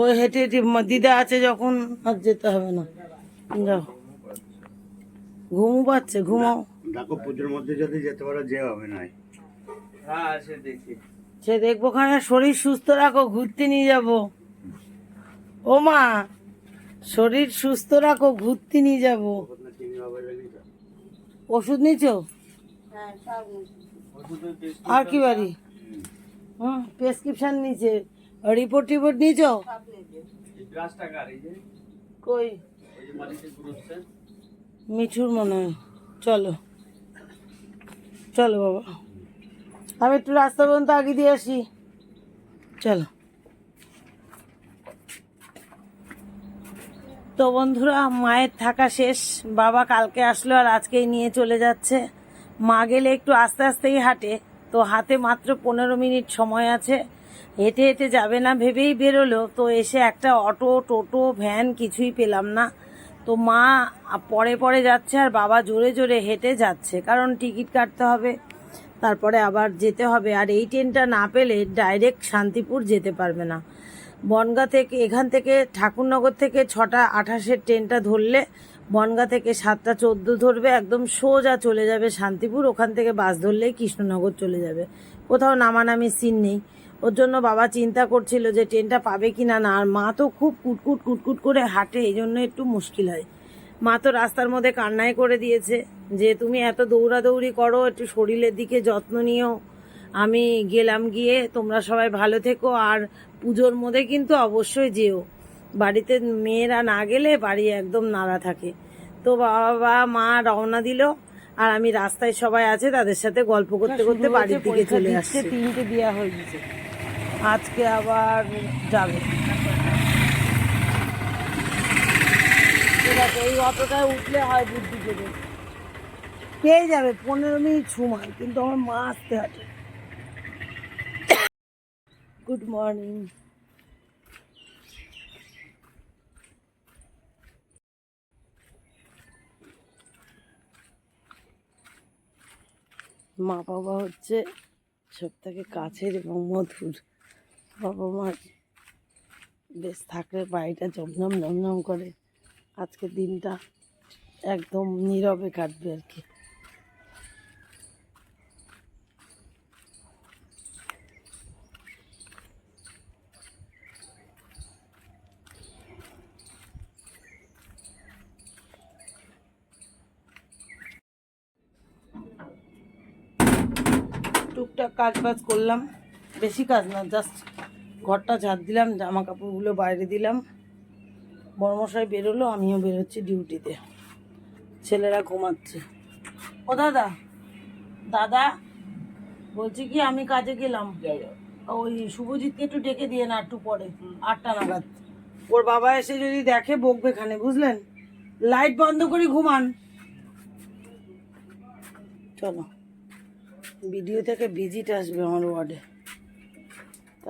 ও হেঁটে হেঁটে দিদা আছে যখন আর যেতে হবে না। যাও। ঘুমু পাচ্ছে ঘুমাও। দেখো পুজোর মধ্যে যদি যেতে পারো যে হবে না। হ্যাঁ সে দেখি। সে দেখব খানে শরীর সুস্থ রাখো ঘুরতে নিয়ে যাব। ও মা শরীর সুস্থ রাখো ঘুরতে নিয়ে যাব। ওষুধ নিচ্ছ আর কি বাড়ি? হুম প্রেসক্রিপশন নিচে রিপোর্ট টিপোর্ট নিয়েছ কই? মিঠুর মনে হয়। চলো। চলো বাবা। আমি একটু রাস্তা পর্যন্ত আগে দিয়ে আসি। চলো। তো বন্ধুরা, মায়ের থাকা শেষ। বাবা কালকে আসলো আর আজকেই নিয়ে চলে যাচ্ছে। মা গেলে একটু আস্তে আস্তেই হাঁটে। তো হাতে মাত্র পনেরো মিনিট সময় আছে। হেঁটে হেঁটে যাবে না, ভেবেই বেরোলো। তো এসে একটা অটো, টোটো, ভ্যান কিছুই পেলাম না। তো মা পরে পরে যাচ্ছে আর বাবা জোরে জোরে হেঁটে যাচ্ছে, কারণ টিকিট কাটতে হবে। তারপরে আবার যেতে হবে, আর এই ট্রেনটা না পেলে ডাইরেক্ট শান্তিপুর যেতে পারবে না। বনগা থেকে, এখান থেকে ঠাকুরনগর থেকে ছটা আঠাশের ট্রেনটা ধরলে বনগা থেকে সাতটা চোদ্দ ধরবে, একদম সোজা চলে যাবে শান্তিপুর। ওখান থেকে বাস ধরলেই কৃষ্ণনগর চলে যাবে। কোথাও নামানামি সিন নেই। ওর জন্য বাবা চিন্তা করছিল যে ট্রেনটা পাবে কি না না আর মা তো খুব কুটকুট কুটকুট করে হাঁটে এই জন্য একটু মুশকিল হয়। মা তো রাস্তার মধ্যে কান্নাই করে দিয়েছে যে তুমি এত দৌড়াদৌড়ি করো একটু শরীরের দিকে যত্ন নিও। আমি গেলাম গিয়ে তোমরা সবাই ভালো থেকো আর পুজোর মধ্যে কিন্তু অবশ্যই যেও। বাড়িতে মেয়েরা না গেলে বাড়ি একদম নাড়া থাকে। তো বাবা মা রওনা দিল আর আমি রাস্তায় সবাই আছে তাদের সাথে গল্প করতে করতে বাড়ির দিকে চলে আসছে। তিনটে দেওয়া হয়ে গেছে। আজকে আবার যাবে। ঠিক আছে এই অটোটায় উঠলে হয় বুদ্ধি করে পেয়ে যাবে, পনেরো মিনিট সময়, কিন্তু আমার মা আসতে হবে গুড মর্নিং মা বাবা হচ্ছে সব থেকে কাছের এবং মধুর। বাবা মার। বেশ, থাকলে বাড়িটা জমজম জমজম করে। আজকে দিনটা একদম নীরবে কাটবে আর কি। টুকটাক কাজ বাজ করলাম। বেশি কাজ না জাস্ট ঘরটা ঝাড় দিলাম জামা কাপড়গুলো বাইরে দিলাম। বড়মশাই বেরোলো, আমিও বেরোচ্ছি ডিউটিতে। ছেলেরা ঘুমাচ্ছে। ও দাদা দাদা, বলছি কি, আমি কাজে গেলাম। ওই শুভজিৎকে একটু ডেকে দিয়ে না, একটু পরে, আটটা নাগাদ। ওর বাবা এসে যদি দেখে, বকবে খানে বুঝলেন? লাইট বন্ধ করে ঘুমান। চলো। ভিডিও থেকে ভিজিট আসবে আমার ওয়ার্ডে।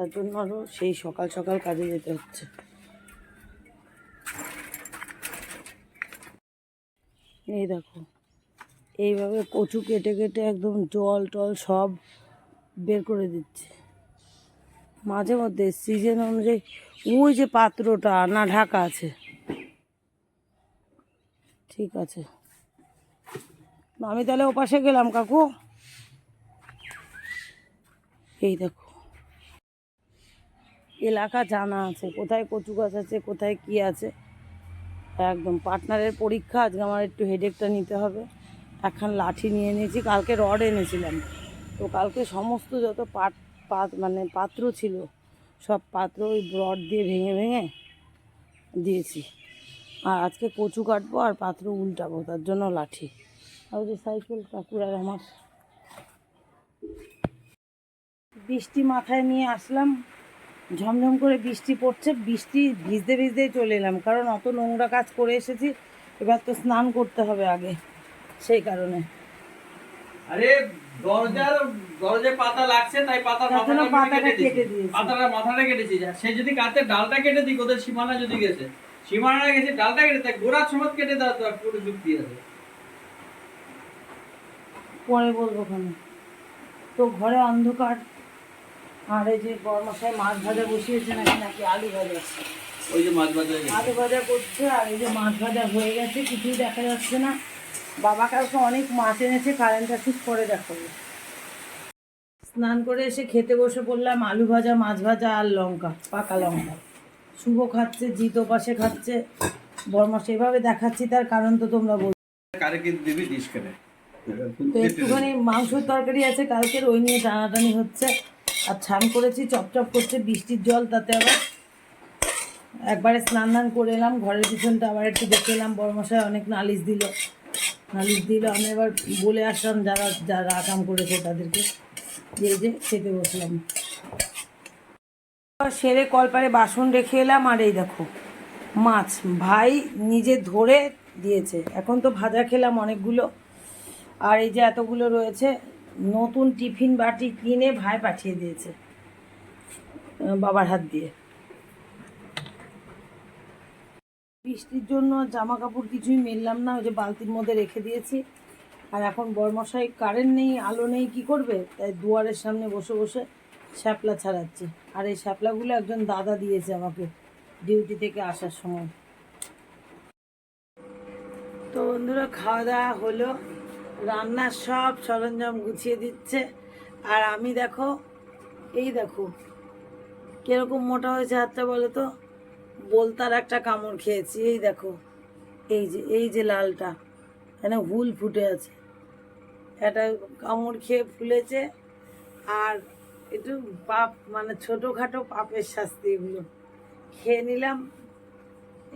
তার জন্য আরও সেই সকাল সকাল কাজে যেতে হচ্ছে। এই দেখো, এইভাবে কচু কেটে কেটে একদম জল টল সব বের করে দিচ্ছে। মাঝে মধ্যে সিজন অনুযায়ী ওই যে পাত্রটা না ঢাকা আছে। ঠিক আছে। আমি তাহলে ওপাশে গেলাম কাকু। এই দেখো এলাকা জানা আছে, কোথায় কচু গাছ আছে, কোথায় কি আছে। একদম পার্টনারের পরীক্ষা, আজকে আমার একটু হেডেকটা নিতে হবে। একখান লাঠি নিয়ে নিয়েছি, কালকে রড এনেছিলাম। তো কালকে সমস্ত যত পাট, পাত মানে পাত্র ছিল, সব পাত্র ওই রড দিয়ে ভেঙে ভেঙে দিয়েছি। আর আজকে কচু কাটবো আর পাত্র উল্টাবো, তার জন্য লাঠি। আর ওই যে সাইকেল কাকুর আর আমার। বৃষ্টি মাথায় নিয়ে আসলাম ঝমঝম করে বৃষ্টি পড়ছে বৃষ্টি ভিজতে ভিজতেই চলে এলাম কারণ অত নোংরা কাজ করে এসেছি এবার তো স্নান করতে হবে আগে সেই কারণে। আরে দরজার দরজায় পাতা লাগছে তাই জন্য মাথাটা পাতাটা কেটে দিয়েছি। পাতাটা মাথাটা কেটেছি সে যদি কাতে ডালটা কেটে দিক ওদের সীমানা যদি গেছে? সীমানা গেছে ডালটা কেটে দেয় গোড়ার সময় কেটে দেওয়া তো আর পুরো যুক্তি আছে। পরে বলব ওখানে। তো ঘরে অন্ধকার আর এই যে বরমশাই মাছ ভাজা বসিয়েছে নাকি নাকি আলু ভাজা। ওই যে মাছ ভাজা আলু ভাজা করছে আর এই যে মাছ ভাজা হয়ে গেছে কিছুই দেখা যাচ্ছে না। বাবা কালকে অনেক মাছ এনেছে কারেন্টটা ঠিক করে দেখাবো। স্নান করে এসে খেতে বসে পড়লাম আলু ভাজা মাছ ভাজা আর লঙ্কা পাকা লঙ্কা। শুভ খাচ্ছে জিতো পাশে খাচ্ছে। বর্মা সেভাবে দেখাচ্ছি তার কারণ তো তোমরা বল একটুখানি মাংসর তরকারি আছে কালকের ওই নিয়ে টানাটানি হচ্ছে। আর ছান করেছি চপচপ করছে, বৃষ্টির জল তাতে আবার। একবারে স্নান দান করে এলাম, ঘরের পিছনটা আবার একটু দেখে এলাম বড়মশাই অনেক নালিশ দিল। নালিশ দিল, আমি এবার বলে আসলাম, যারা যারা আকাম করেছে তাদেরকে। যে যে খেতে বসলাম। সেরে কলপারে বাসন রেখে এলাম, আর এই দেখো, মাছ ভাই নিজে ধরে দিয়েছে। এখন তো ভাজা খেলাম অনেকগুলো, আর এই যে এতগুলো রয়েছে নতুন টিফিন বাটি কিনে ভাই পাঠিয়ে দিয়েছে বাবার হাত দিয়ে। বৃষ্টির জন্য জামা কাপড় কিছুই মেললাম না, ওই যে বালতির মধ্যে রেখে দিয়েছি। আর এখন বরমশাই কারেন্ট নেই, আলো নেই, কি করবে? তাই দুয়ারের সামনে বসে বসে শ্যাপলা ছাড়াচ্ছে। আর এই শ্যাপলাগুলো একজন দাদা দিয়েছে আমাকে ডিউটি থেকে আসার সময়। তো বন্ধুরা, খাওয়া দাওয়া হলো। রান্নার সব সরঞ্জাম গুছিয়ে দিচ্ছে। আর আমি দেখো, এই দেখো, কীরকম মোটা হয়েছে হাতটা বলো তো? বলতার একটা কামড় খেয়েছি, এই দেখো, এই যে এই যে লালটা, এখানে হুল ফুটে আছে। একটা কামড় খেয়ে ফুলেছে, আর একটু পাপ মানে ছোটোখাটো পাপের শাস্তি এগুলো। খেয়ে নিলাম,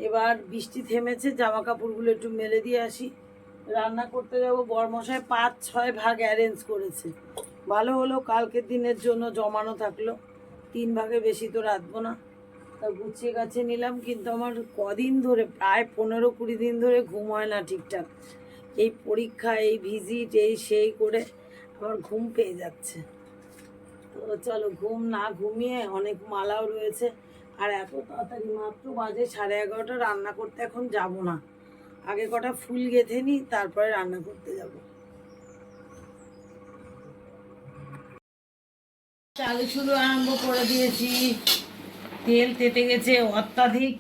এবার বৃষ্টি থেমেছে জামা কাপড়গুলো একটু মেলে দিয়ে আসি। রান্না করতে যাব। বরমশাই পাঁচ, ছয় ভাগ অ্যারেঞ্জ করেছে। ভালো হলো, কালকের দিনের জন্য জমানো থাকল। তিন ভাগে বেশি তো রাখব না। তা গুছিয়ে গাছে নিলাম, কিন্তু আমার কদিন ধরে, প্রায় পনেরো কুড়ি দিন ধরে ঘুম হয় না ঠিকঠাক। এই পরীক্ষা, এই ভিজিট এই সেই করে আমার ঘুম পেয়ে যাচ্ছে। তো চলো, ঘুম না ঘুমিয়ে অনেক মালাও রয়েছে। আর এত তাড়াতাড়ি মাত্র বাজে সাড়ে এগারোটা, রান্না করতে এখন যাব না। আগে কটা ফুল গেঁথে নিই তারপরে রান্না করতে যাব। চালু শুরু আরম্ভ করে দিয়েছি। তেল তেতে গেছে অত্যাধিক।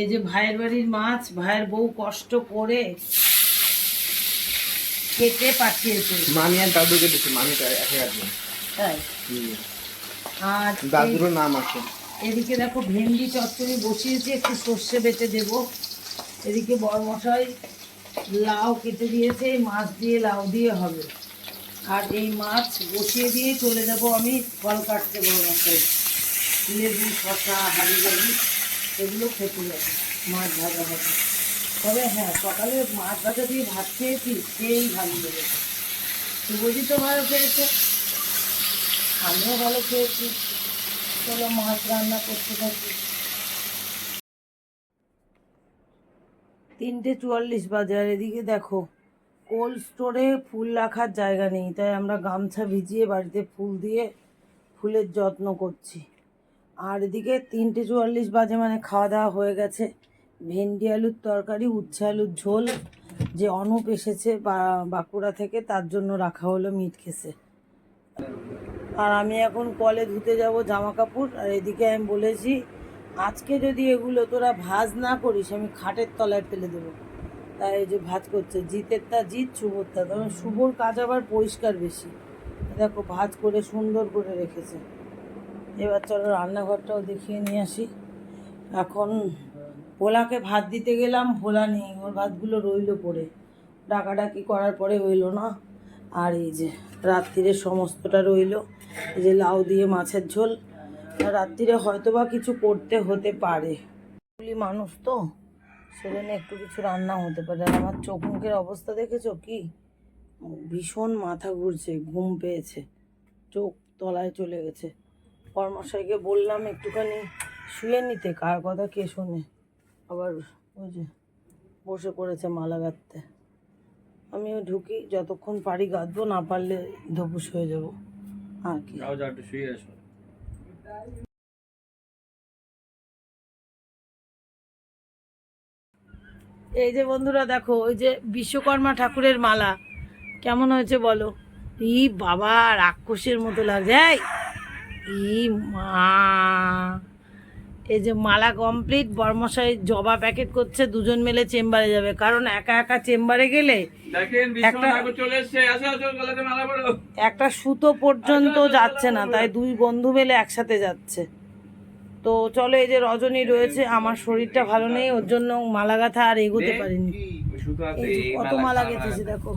এই যে ভাইয়ের বাড়ির মাছ ভাইয়ের বউ কষ্ট করে কেটে পাঠিয়েছে। মামি আর দাদু কেটেছে একজন তাই? আর দাদুরও নাম আছে। এদিকে দেখো ভেন্ডি চচ্চড়ি বসিয়েছি একটু সর্ষে বেটে দেব। এদিকে বড়মশাই লাউ কেটে দিয়েছে মাছ দিয়ে লাউ দিয়ে হবে। আর এই মাছ বসিয়ে দিয়ে চলে যাব আমি ফল কাটতে বড়মশাই লেবু শশা হাড়ি বাড়ি এগুলো খেতে যাবে, মাছ ভাজা হবে। তবে হ্যাঁ সকালে মাছ ভাজা দিয়ে ভাত খেয়েছি, সেই ভালো লেগেছে। শুভজিৎও ভালো খেয়েছে, আমিও ভালো খেয়েছি। চলো মাছ রান্না করতে থাকি। তিনটে চুয়াল্লিশ বাজে আর এদিকে দেখো, কোল্ড স্টোরে ফুল রাখার জায়গা নেই, তাই আমরা গামছা ভিজিয়ে বাড়িতে ফুল দিয়ে ফুলের যত্ন করছি। আর এদিকে তিনটে চুয়াল্লিশ বাজে মানে খাওয়া দাওয়া হয়ে গেছে। ভেন্ডি আলুর তরকারি, উচ্ছে আলুর ঝোল, যে অনুপ এসেছে বাঁকুড়া থেকে, তার জন্য রাখা হলো মিট খেসে। আর আমি এখন কলে ধুতে যাব জামা কাপড় আর এদিকে আমি বলেছি আজকে যদি এগুলো তোরা ভাজ না করিস, আমি খাটের তলায় ফেলে দেবো। তাই এই যে ভাজ করছে, জিতেরটা জিত, শুভরটা। তবে শুভর কাজ আবার পরিষ্কার বেশি। দেখো, ভাজ করে সুন্দর করে রেখেছে। এবার চলো রান্নাঘরটাও দেখিয়ে নিয়ে আসি। এখন ভোলাকে ভাত দিতে গেলাম, ভোলা নেই। ওর ভাতগুলো রইল পড়ে। ডাকাডাকি করার পরে হইল না। আর এই যে রাত্রিরে সমস্তটা রইল। এই যে লাউ দিয়ে মাছের ঝোল। রাত্রিরে হয়তো বা কিছু করতে হতে পারে। মানুষ তো, সেজন্য একটু কিছু রান্না হতে পারে। আর আমার চোখ মুখের অবস্থা দেখেছ কি? ভীষণ মাথা ঘুরছে, ঘুম পেয়েছে, চোখ তলায় চলে গেছে। কর্মশাইকে বললাম একটুখানি শুয়ে নিতে, কার কথা কে শোনে। আবার ওই যে বসে পড়েছে মালা গাঁথতে। আমিও ঢুকি, যতক্ষণ পারি গাঁথবো, না পারলে ধপুস হয়ে যাব। আর কি। শুয়ে আসো এই যে বন্ধুরা দেখো, ওই যে বিশ্বকর্মা ঠাকুরের মালা। কেমন হয়েছে বলো? ই বাবা, রাক্ষসের মতো লাগছে। এই মা। এই যে মালা কমপ্লিট বর্মশাই জবা প্যাকেট করছে দুজন মিলে চেম্বারে যাবে। কারণ একা একা চেম্বারে গেলে একটা- সুতো পর্যন্ত যাচ্ছে না তাই দুই বন্ধু মিলে একসাথে যাচ্ছে। তো চলো এই যে রজনী রয়েছে আমার শরীরটা ভালো নেই ওর জন্য মালা গাথা আর এগোতে পারিনি। কত মালা গেঁথেছে দেখো।